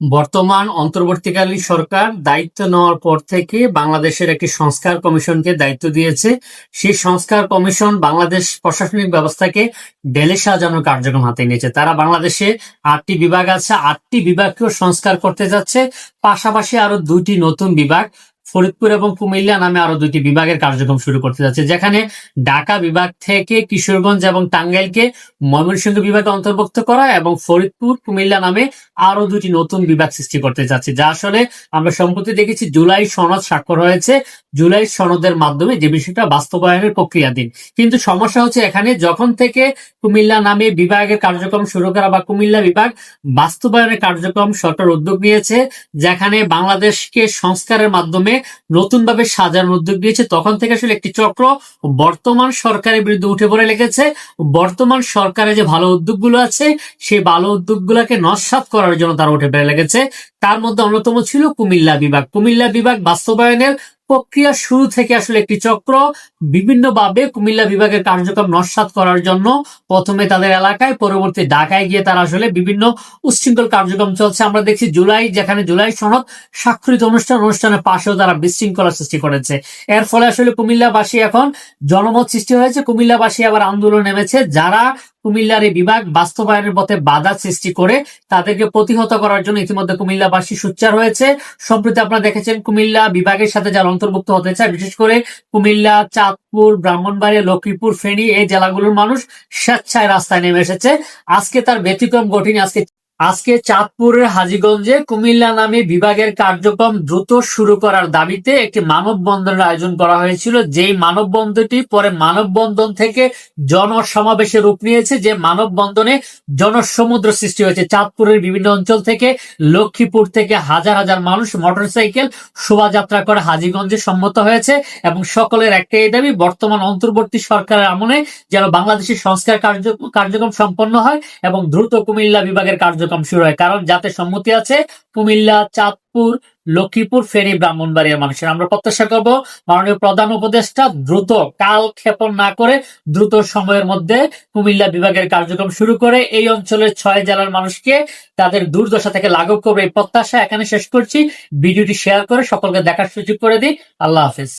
বর্তমান অন্তর্বর্তীকালীন সরকার দায়িত্ব নেওয়ার পর থেকে বাংলাদেশের একটি সংস্কার কমিশনকে দায়িত্ব দিয়েছে। সেই সংস্কার কমিশন বাংলাদেশ প্রশাসনিক ব্যবস্থাকে ডেলে সাজানোর কার্যক্রম হাতে নিয়েছে। তারা বাংলাদেশে আটটি বিভাগ আছে। আটটি বিভাগকেও সংস্কার করতে যাচ্ছে। পাশাপাশি আরও দুইটি নতুন বিভাগ ফরিদপুর এবং কুমিল্লা নামে আরও দুইটি বিভাগের কার্যক্রম শুরু করতে যাচ্ছে, যেখানে ঢাকা বিভাগ থেকে কিশোরগঞ্জ এবং টাঙ্গাইলকে ময়মনসিংহ বিভাগে অন্তর্ভুক্ত করা এবং ফরিদপুর, কুমিল্লা নামে আরও দুটি নতুন বিভাগ সৃষ্টি করতে যাচ্ছে, যা আসলে আমরা সম্প্রতি দেখেছি জুলাই সনদ স্বাক্ষর হয়েছে। জুলাই সনদের মাধ্যমে যে বিষয়টা বাস্তবায়নের প্রক্রিয়াধীন। কিন্তু সমস্যা হচ্ছে এখানে যখন থেকে কুমিল্লা নামে বিভাগের কার্যক্রম শুরু করা বা কুমিল্লা বিভাগ বাস্তবায়নের কার্যক্রম সরকার উদ্যোগ নিয়েছে, যেখানে বাংলাদেশকে সংস্কারের মাধ্যমে নতুনভাবে সাজার উদ্যোগ নিয়েছে। তখন থেকে আসলে একটি চক্র বর্তমান সরকারের বিরুদ্ধে উঠে পড়ে লেগেছে। বর্তমান সরকারের যে ভালো উদ্যোগগুলো আছে সেই ভালো উদ্যোগগুলোকে নস্বাত করার জন্য তারা উঠে পড়ে লেগেছে। তার মধ্যে অন্যতম ছিল কুমিল্লা বিভাগ। কুমিল্লা বিভাগ বাস্তবায়নের প্রক্রিয়া শুরু থেকে আসলে একটি চক্র বিভিন্নভাবে কুমিল্লা বিভাগের কার্যক্রম নস্বাত করার জন্য প্রথমে তাদের এলাকায়, পরবর্তী ঢাকায় গিয়ে তারা আসলে বিভিন্ন উচ্ছৃঙ্খল কার্যক্রম চলছে। আমরা দেখছি জুলাই, যেখানে জুলাই সনদ স্বাক্ষরিত অনুষ্ঠান, অনুষ্ঠানের পাশেও তারা বিশৃঙ্খলা সৃষ্টি করেছে। এর ফলে আসলে কুমিল্লাবাসী এখন জনমত সৃষ্টি হয়েছে। কুমিল্লাবাসী আবার আন্দোলন নেমেছে। যারা কুমিল্লার এই বিভাগ বাস্তবায়নের পথে বাধা সৃষ্টি করে তাদেরকে প্রতিহত করার জন্য ইতিমধ্যে কুমিল্লাবাসী সোচ্চার হয়েছে। সম্প্রতি আপনারা দেখেছেন কুমিল্লা বিভাগের সাথে যারা অন্তর্ভুক্ত হতে চায়, বিশেষ করে কুমিল্লা, চাঁদপুর, ব্রাহ্মণবাড়িয়া, লক্ষ্মীপুর, ফেনী এই জেলাগুলোর মানুষ স্বেচ্ছায় রাস্তায় নেমে এসেছে। আজকে তার ব্যতিক্রম ঘটেনি, আজকে আজকে চাঁদপুরের হাজীগঞ্জে কুমিল্লা নামে বিভাগের কার্যক্রম দ্রুত শুরু করার দাবিতে একটি মানববন্ধনের আয়োজন করা হয়েছিল। যেই মানববন্ধনটি পরে মানববন্ধন থেকে জনসমাবেশে রূপ নিয়েছে। যে মানববন্ধনে জনসমুদ্র সৃষ্টি হয়েছে। চাঁদপুরের বিভিন্ন অঞ্চল থেকে লক্ষ্মীপুর থেকে হাজার হাজার মানুষ মোটরসাইকেল শোভাযাত্রা করে হাজীগঞ্জে সম্মত হয়েছে এবং সকলের একটাই দাবি, বর্তমান অন্তর্বর্তী সরকারের আমলে যেন বাংলাদেশের সংস্কার কার্য- কার্যক্রম সম্পন্ন হয় এবং দ্রুত কুমিল্লা বিভাগের কার্যক্রম শুরু হয়। কারণ যাতে সম্মতি আছে, কুমিল্লা, চাঁদপুর, লক্ষ্মীপুর, ফেনী, ব্রাহ্মণবাড়িয়ার মানুষের। আমরা প্রত্যাশা করব মাননীয় প্রধান উপদেষ্টা দ্রুত কাল ক্ষেপণ না করে দ্রুত সময়ের মধ্যে কুমিল্লা বিভাগের কার্যক্রম শুরু করে এই অঞ্চলের ছয় জেলার মানুষকে তাদের দুর্দশা থেকে লাঘব করবে এই প্রত্যাশা। এখানে শেষ করছি। ভিডিওটি শেয়ার করে সকলকে দেখার সুযোগ করে দিই। আল্লাহ হাফিজ।